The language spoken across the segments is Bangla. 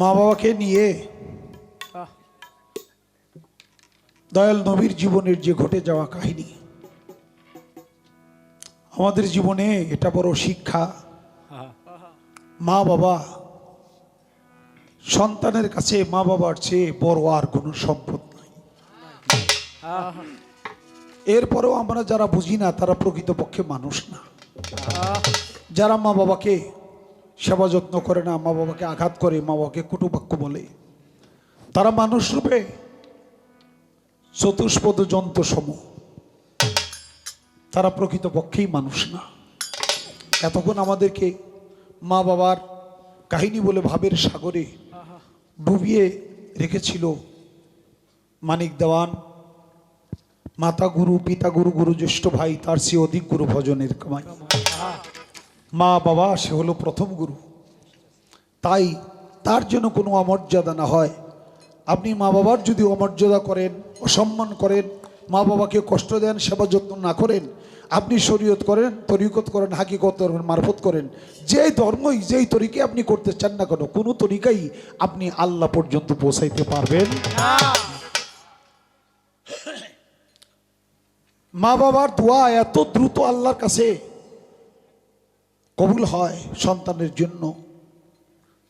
মা বাবাকে নিয়ে দয়াল নবীর জীবনের যে ঘটে যাওয়া কাহিনী আমাদের জীবনে এটা বড় শিক্ষা। মা বাবা সন্তানের কাছে মা বাবার চেয়ে বড় আর কোনো সম্পদ নাই। এরপরেও আমরা যারা বুঝি না তারা প্রকৃতপক্ষে মানুষ না। যারা মা বাবাকে সেবা যত্ন করে না, মা বাবাকে আঘাত করে, মা বাবাকে কুটুবাক্য বলে। তারা মানুষ রূপে চতুষ্পদ যন্ত্র সম তারা প্রকৃতপক্ষেই মানুষ না। এতক্ষণ আমাদেরকে মা বাবার কাহিনী বলে ভাবের সাগরে ডুবিয়ে রেখেছিল মানিক দেওয়ান। মাতা গুরু, পিতা গুরু গুরু জ্যেষ্ঠ ভাই, তার সে অধিক গুরু ভজনের কামাই। মা বাবা, সে হলো প্রথম গুরু। তাই তার জন্য কোনো অমর্যাদা না হয়। আপনি মা বাবার যদি অমর্যাদা করেন, অসম্মান করেন, মা বাবাকে কষ্ট দেন, সেবা যত্ন না করেন, আপনি শরীয়ত করেন, তরিকত করেন, হাকিকত করেন মারফত করেন যেই ধর্মই, যেই তরিকে আপনি করতে চান না কেন, কোনো তরিকাই আপনি আল্লাহ পর্যন্ত পৌঁছাইতে পারবেন মা বাবার দোয়া এত দ্রুত আল্লাহর কাছে। কবুল হয় সন্তানের জন্য।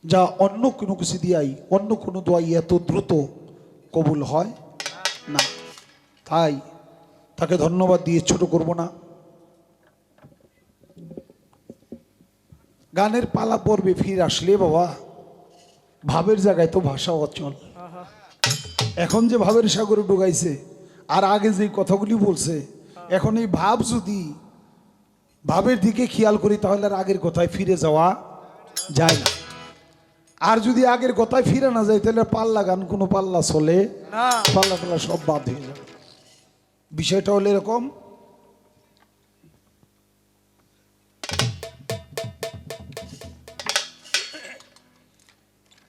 যা অন্য কোনো কিছু দিয়াই, অন্য কোনো দোয়াই এত দ্রুত কবুল হয় না। তাই তাকে ধন্যবাদ দিয়ে ছোট করব না। গানের পালা পর্বে ফিরে আসলে বাবা, ভাবের জায়গায় তো ভাষা অচল। এখন যে ভাবের সাগরে ডুগাইছে আর আগে যে কথাগুলি বলছে, এখন এই ভাব যদি ভাবের দিকে খেয়াল করি তাহলে আর আগের কথায় ফিরে যাওয়া যায় না। আর যদি আগের কথায় ফিরে না যায় তাহলে পাল্লা গান কোনো পাল্লা চলে পাল্লা টাল্লা সব বাদ হয়ে যাবে। বিষয়টা হলো এরকম।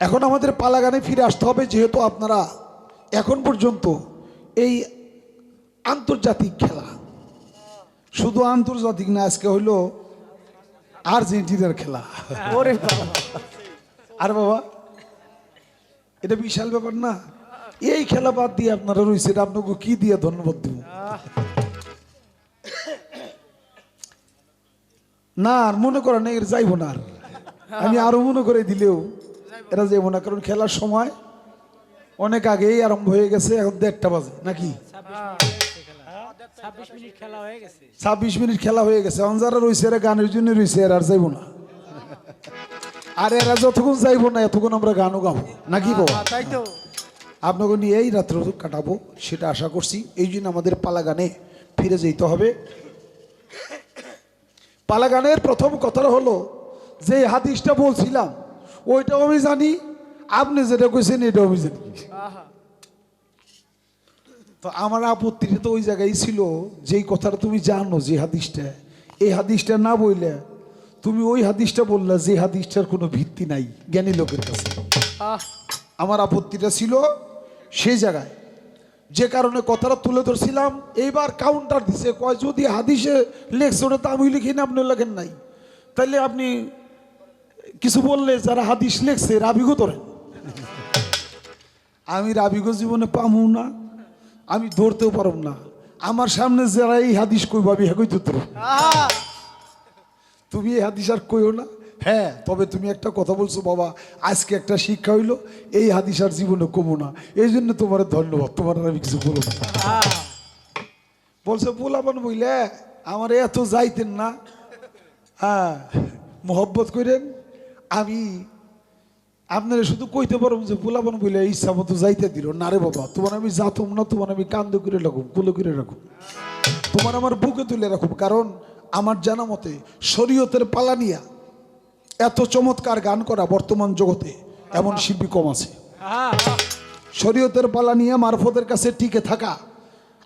এখন আমাদের পালা গানে ফিরে আসতে হবে যেহেতু আপনারা এখন পর্যন্ত এই আন্তর্জাতিক খেলা শুধু আন্তর্জাতিক না আজকে হইল আর্জেন্টিনার খেলা। আর বাবা এটা বিশাল ব্যাপার না? এই খেলা বাদ দিয়ে আপনারা রয়েছে এটা আপনাকে কি দিয়ে ধন্যবাদ দেব? না আর মনে করেন এর যাইব না আর। আমি আরও মনে করে দিলেও এরা যাইব না কারণ খেলার সময় অনেক আগেই আরম্ভ হয়ে গেছে এখন দেড়টা বাজে নাকি? ছাব্বিশ মিনিট খেলা হয়ে গেছে। এখন যারা রয়েছে এরা গানের জন্য রয়েছে এরা আর যাইব না। আর এরা যতক্ষণ যাইব না এতক্ষণ আমরা গানও গাবো। নাকি বাবা তাই তো। আপনাকে নিয়ে এই রাত্র কাটাবো সেটা আশা করছি। এই জন্য আমাদের পালা গানে ফিরে যেতে হবে। পালা গানের প্রথম কথাটা হলো যে হাদিসটা বলছিলাম ওইটাও আমি জানি আপনি যেটা কইছেন এটাও আমি জানি। তো আমার আপত্তিটা তো ওই জায়গায় ছিল যেই কথাটা তুমি জানো যে হাদিসটা এই হাদিসটা না বললে তুমি ওই হাদিসটা বললা যে হাদিসটার কোনো ভিত্তি নাই জ্ঞানী লোকের কাছে। আহ, আমার আপত্তিটা ছিল সেই জায়গায়। যে কারণে কথাটা তুলে ধরছিলাম এইবার কাউন্টার দিছে কয় যদি হাদিসে লেখছে ওটা তো আমি লিখি না আপনি লেখেন নাই। তাইলে আপনি কিছু বললে যারা হাদিস লেখছে রাবিগো ধরেন। আমি রাবিগো জীবনে পামু না। আমি ধরতেও পারব না। আমার সামনে যারা এই হাদিস কইব আমি হ্যাঁ কইতে ধরব আহা, তুমি এই হাদিস আর কইও না। হ্যাঁ তবে তুমি একটা কথা বলছো বাবা আজকে একটা শিক্ষা হইল এই হাদিস আর জীবনে কমো না। এই জন্য তোমার ধন্যবাদ তোমার আর আমি কিছু বলব বলছে পোলাপান বইলে আমার এত যাইতেন না। হ্যাঁ মোহব্বত করেন আমি আপনারা শুধু কইতে পারো যে পোলাপান বইলে ইচ্ছা মতো যাইতে দিল। না রে বাবা তোমার আমি যাতম না তোমার আমি কান্দ করে রাখুম কুলো করে রাখুম। তোমার আমার বুকে তুলে রাখুম কারণ আমার জানা মতে শরীয়তের পালানিয়া এত চমৎকার গান করা বর্তমান জগতে এমন শিল্পী কম আছে। আহা, শরীয়তের পালা নিয়ে মারফতের কাছে টিকে থাকা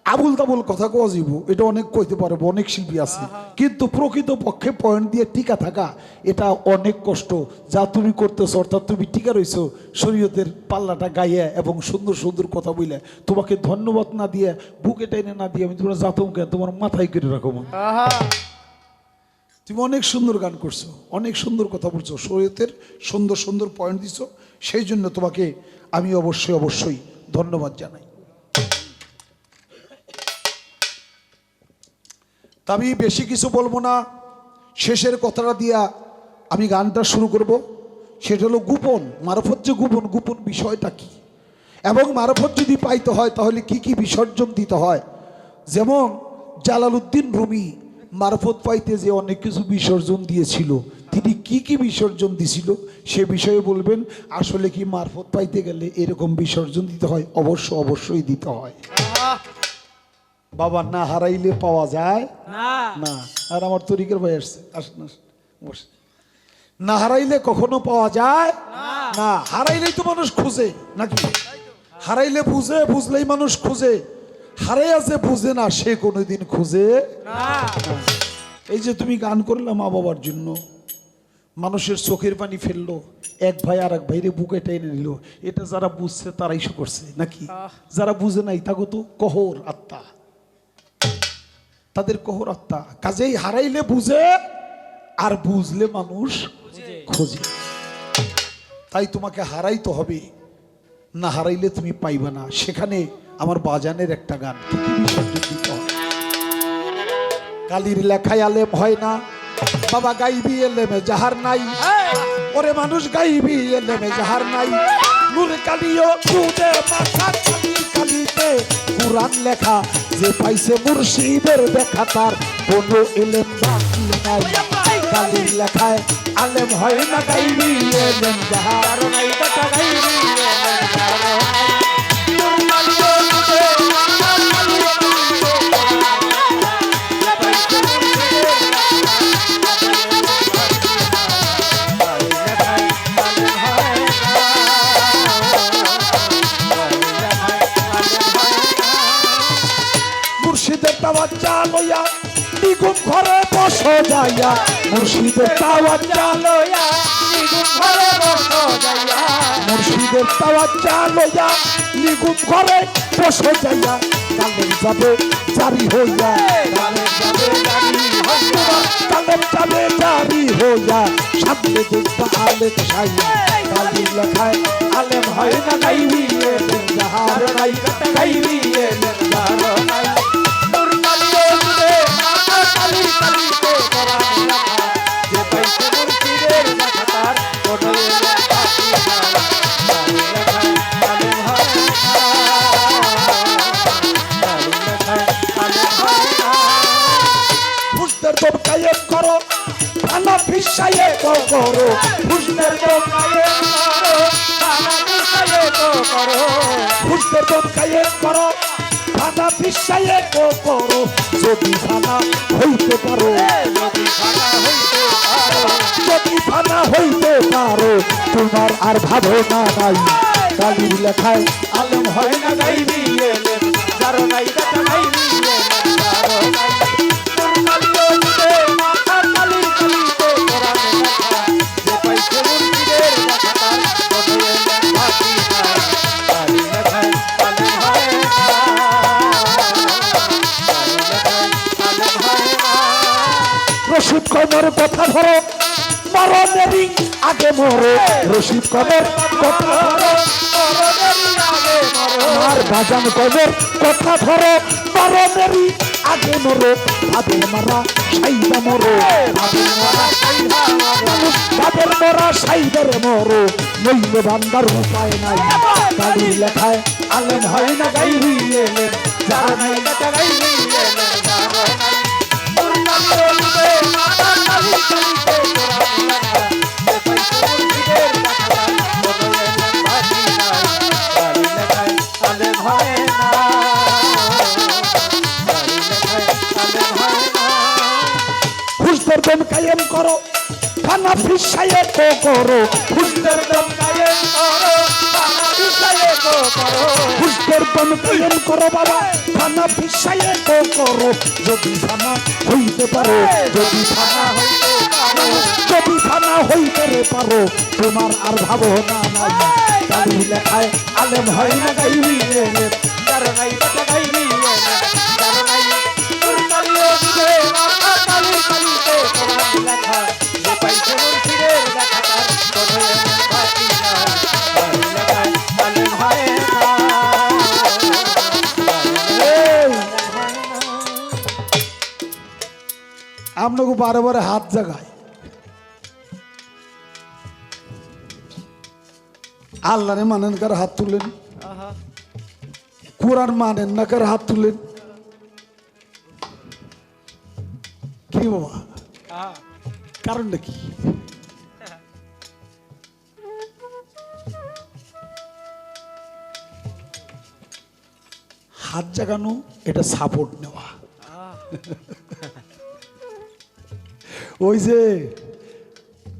আবুল তাবুল কথা কোয়া যাইব এটা অনেক কইতে পারব অনেক শিল্পী আছে। কিন্তু প্রকৃত পক্ষে পয়েন্ট দিয়ে টিকা থাকা এটা অনেক কষ্ট। যা তুমি করতেছো অর্থাৎ তুমি টিকা রইছো শরীয়তের পাল্লাটা গাইয়া এবং সুন্দর সুন্দর কথা বইলে তোমাকে ধন্যবাদ না দিয়ে বুকে টেনে না দিয়ে আমি তোমার জাতমকে তোমার মাথায় করে রাখব তুমি অনেক সুন্দর গান করছ অনেক সুন্দর কথা বলছো শরীয়তের সুন্দর সুন্দর পয়েন্ট দিছো সেই জন্য তোমাকে আমি অবশ্যই অবশ্যই ধন্যবাদ জানাই। তা আমি বেশি কিছু বলব না। শেষের কথাটা দিয়া আমি গানটা শুরু করব। সেটা হলো গোপন, মারফত যে গোপন গোপন বিষয়টা কি? এবং মারফত যদি পাইতে হয় তাহলে কি কি বিসর্জন দিতে হয়? যেমন জালালউদ্দিন রুমি মারফত পাইতে যে অনেক কিছু বিসর্জন দিয়েছিল, তিনি কি কি বিসর্জন দিছিল সে বিষয়ে বলবেন, আসলে কি মারফত পাইতে গেলে এরকম বিসর্জন দিতে হয়? অবশ্য, অবশ্যই দিতে হয়। বাবা না হারাইলে পাওয়া যায়? না। আর আমার তরিকের ভাই আসছে। আসেন আসেন বসে না হারাইলে কখনো পাওয়া যায়? না। হারাইলেই তো মানুষ খুঁজে নাকি? হারাইলে বুঝে বুঝলেই মানুষ খুঁজে। হারাইয়া যে বুঝে না সে কোনোদিন খুঁজে এই যে তুমি গান করলে মা বাবার জন্য মানুষের চোখের পানি ফেলল এক ভাই আর এক ভাইরে বুকে টেনে নিল। এটা যারা বুঝছে তারাই করছে নাকি? যারা বুঝে নাই তাকে তো কহর আত্মা। তাদের কহর আত্মা কাজেই হারাইলে বুঝে আর বুঝলে মানুষ খোঁজে। তাই তোমাকে হারাইতে হবে। না হারাইলে তুমি পাইবে না। সেখানে আমার বাজানের একটা গান? কালির লেখায় আলেম হয় না। বাবা গাইবি এলেমে যাহার নাই। ওরে মানুষ গাইবি এলেমে যাহার নাই। নূর কালিও দুধে মাথা কালি কালিতে কুরআন লেখা যে পাইছে মুর্শিদের দেখা তার কোনো এলেম বাকি নাই। কালির লেখায় আলেম হয় না গাইবি এলেম যাহার নাই কথা গাইবি তাওয়াজ্জা লইয়া, দ্বিগুণ ঘরে বস যাইয়া, মুর্শিদের তাওয়াজ্জা লইয়া, দ্বিগুণ ঘরে বস যাইয়া। মুর্শিদের তাওয়াজ্জা লইয়া, দ্বিগুণ ঘরে বস যাইয়া। কালের যাবে জারি হইয়া, কালের যাবে জারি হইয়া, কালের যাবে জারি হইয়া, সামনে দেখবা আলেম সাইয়া, কালির লেখায় আলেম হয় না, গাইবি এলেম, যাহার নাই, গাইবি এলেম, যাহার নাই। কায়েম করো ফিসাইয়ে তো করো ফুসদের দম কায়েম করো। ফিসাইয়ে তো করো দম কায়েম করো খানা তো করো, যদি খানা হইতে পারো। যদি খানা হইতে পারো যদি তোমার আর ভাবনা নাই। কালির লেখায় আলম হয় না গাইবি যার নাই দেখা গাইবি আগে মরো। রশিদ ধরো। আর বাজান কমর কথা ধরো। মরণেরই আগে মরো। ভাবের মারা সাইদা মরো। ভাবের মারা সাইদা মরো। নইলে বান্দার উপায় নাই। কালির লেখায় আলেম হয় না গাইবি এলেম যার নাই দেখা গাইবি এলেম কায়েম করো খানা ফিসাইয়ে তো করো। হুসদের দম কায়েম করো খানা ফিসাইয়ে তো করো। দম কায়েম করো বাবা খানা ফিসাইয়ে তো করো। যদি খানা হইতে পারো যদি খানা হইতে পারো যদি খানা হইতে রে পারো তোমার আর ভাবনা নাই। লেখায় আলেম হয় না গাইবি নাই দেখা আপনাকে বারে বারে হাত জাগায় আল্লাহরে মানেন কার হাত তুলেন? কোরআন মানেন না কার হাত তুলেন? কি বাবা? কারণটা কি? হাত জাগানো এটা সাপোর্ট নেওয়া। ওই যে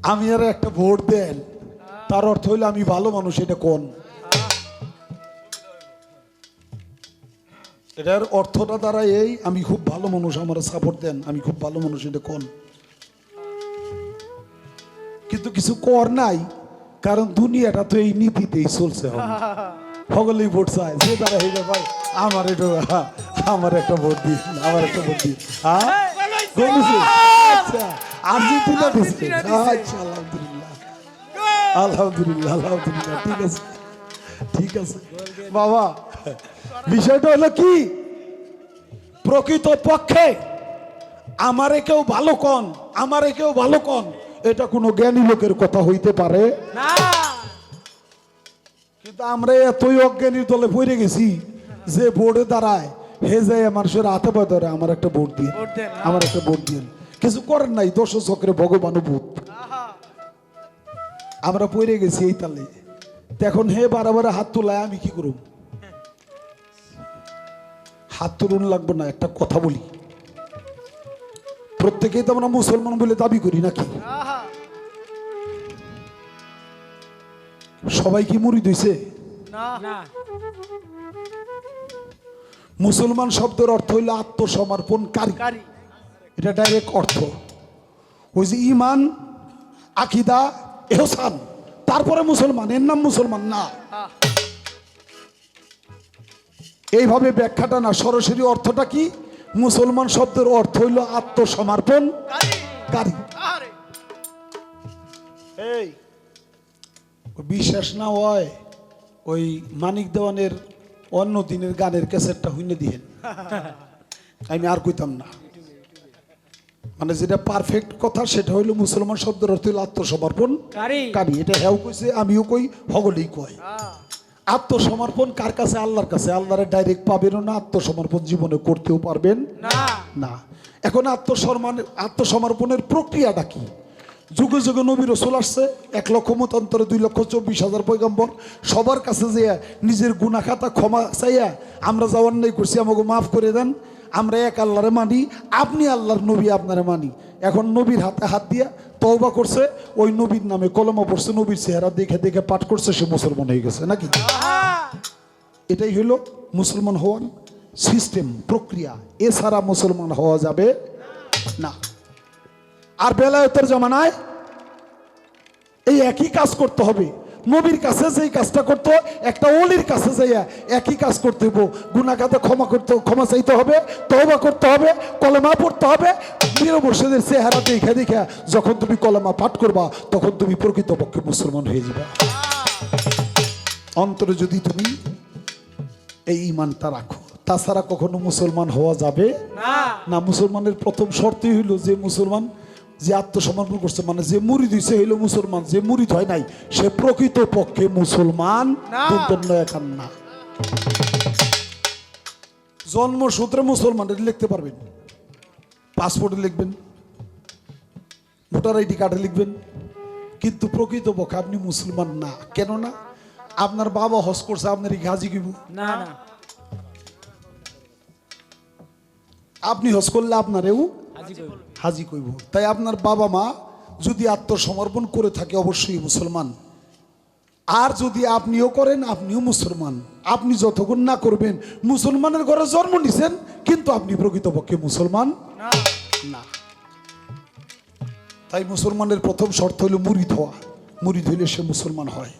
আমি আর একটা ভোট দেন তার অর্থ হইল আমি ভালো মানুষ এটা কোন? এটার অর্থটা দ্বারা এই আমি খুব ভালো মানুষ আমার সাপোর্ট দেন আমি খুব ভালো মানুষ এটা কোন? কিন্তু কিছু কর নাই কারণ দুনিয়াটা তো এই নীতিতেই চলছে সকলেই ভোট চায় যে তারা যায় ভাই আমার এটা আমার একটা ভোট দিন আমার একটা ভোট দিন। হ্যাঁ? আচ্ছা আর্জেন্টিনা দিচ্ছে। আচ্ছা আলহামদুলিল্লাহ। আলহামদুলিল্লাহ আলহামদুলিল্লাহ ঠিক আছে। ঠিক আছে। বাবা বিষয়টা হলো কি? প্রকৃত পক্ষে আমারে কেউ ভালো কন আমারে কেউ ভালো কন এটা কোনো জ্ঞানী লোকের কথা হইতে পারে? না। কিন্তু আমরা এতই অজ্ঞানীর দলে পড়ে গেছি যে বোর্ডে দাঁড়ায় হে যায় মানুষের হাতে পায়ে ধরে আমার একটা ভোট দিয়ে। আমার একটা ভোট দিয়ে কিছু করেন নাই দশ চক্রে ভগবান ভূত। আমরা পড়ে গেছি এই তালে। তো এখন হে বারে হাত তোলায় আমি কি করব হাত তুলুন লাগবে না একটা কথা বলি। প্রত্যেকেই তো আমরা মুসলমান বলে দাবি করি নাকি? আহা। সবাই কি মুড়ি না। মুসলমান শব্দের অর্থ হইল আত্মসমর্পণকারী। কারি। এটা ডাইরেক্ট অর্থ। ওই যে ইমান আকিদা এহসান। তারপরে মুসলমান এর নাম মুসলমান না। এইভাবে ব্যাখ্যাটা না সরাসরি অর্থটা কি? মুসলমান শব্দের অর্থ হইল আত্মসমর্পণ। কারি। এই। বিশ্বাস না হয় ওই মানিক দেওয়ানের অন্য দিনের গানের ক্যাসেটটা হইনে দিহেন আমি আর কইতাম না। মানে যেটা পারফেক্ট কথা সেটা হইল মুসলমান শব্দের অর্থ হইল আত্মসমর্পণ। কারি। এটা হ্যাও কইছে আমিও কই হগলেই কয়। আত্মসমর্পণ কার কাছে? আল্লাহর কাছে। আল্লাহরে ডাইরেক্ট পাবেনও না আত্মসমর্পণ জীবনে করতেও পারবেন না। না। এখন আত্মসম্মান আত্মসমর্পণের প্রক্রিয়াটা কি? যুগে যুগে নবী রসুল আসছে এক লক্ষ মতান্তরে দুই লক্ষ চব্বিশ হাজার পয়গম্বর। সবার কাছে যে নিজের গুণাখাতা ক্ষমা চাইয়া আমরা যা অন্যায় করছি আমাকে মাফ করে দেন। আমরা এক আল্লাহরে মানি আপনি আল্লাহর নবী আপনারে মানি। এখন নবীর হাতে হাত দিয়া তওবা করছে ওই নবীর নামে কলমা পড়ছে নবীর চেহারা দেখে দেখে পাঠ করছে সে মুসলমান হয়ে গেছে নাকি? এটাই হলো মুসলমান হওয়ার সিস্টেম প্রক্রিয়া। এছাড়া মুসলমান হওয়া যাবে না। আর বেলায়তের জমানায় এই একই কাজ করতে হবে। নবীর কাছে যেই কাজটা করতো একটা অলির কাছে যাইয়া একই কাজ করতে হইব। গুণাগাতে ক্ষমা করতে ক্ষমা চাইতে হবে তহবা করতে হবে কলেমা পড়তে হবে। বীরবর্ষদের চেহারা দেখে দেখে যখন তুমি কলেমা পাঠ করবা তখন তুমি প্রকৃতপক্ষে মুসলমান হয়ে যাবে। অন্তরে যদি তুমি এই ইমানটা রাখো তাছাড়া কখনো মুসলমান হওয়া যাবে? না। না মুসলমানের প্রথম শর্তই হইল যে মুসলমান যে আত্মসমর্পণ করছে মানে যে মুড়ি দিছে হইল মুসলমান যে মুড়ি হয় নাই সে প্রকৃত পক্ষে মুসলমান না। দন্তন্য একান না জন্মসূত্রে মুসলমান এটা লিখতে পারবেন? পাসপোর্টে লিখবেন ভোটার আইডি কার্ডে লিখবেন কিন্তু প্রকৃত পক্ষে আপনি মুসলমান না। কেন না আপনার বাবা হজ করছে আপনার গাজি কিবু না আপনি হজ করলে আপনারেও কইব হাজি কইব। তাই আপনার বাবা মা যদি আত্মসমর্পণ করে থাকে অবশ্যই মুসলমান। আর যদি আপনিও করেন আপনিও মুসলমান। আপনি যতক্ষণ না করবেন মুসলমানের ঘরে জন্ম নিছেন কিন্তু আপনি প্রকৃতপক্ষে মুসলমান না। তাই মুসলমানের প্রথম শর্ত হলো মুরিদ হওয়া। মুরিদ হইলে সে মুসলমান হয়।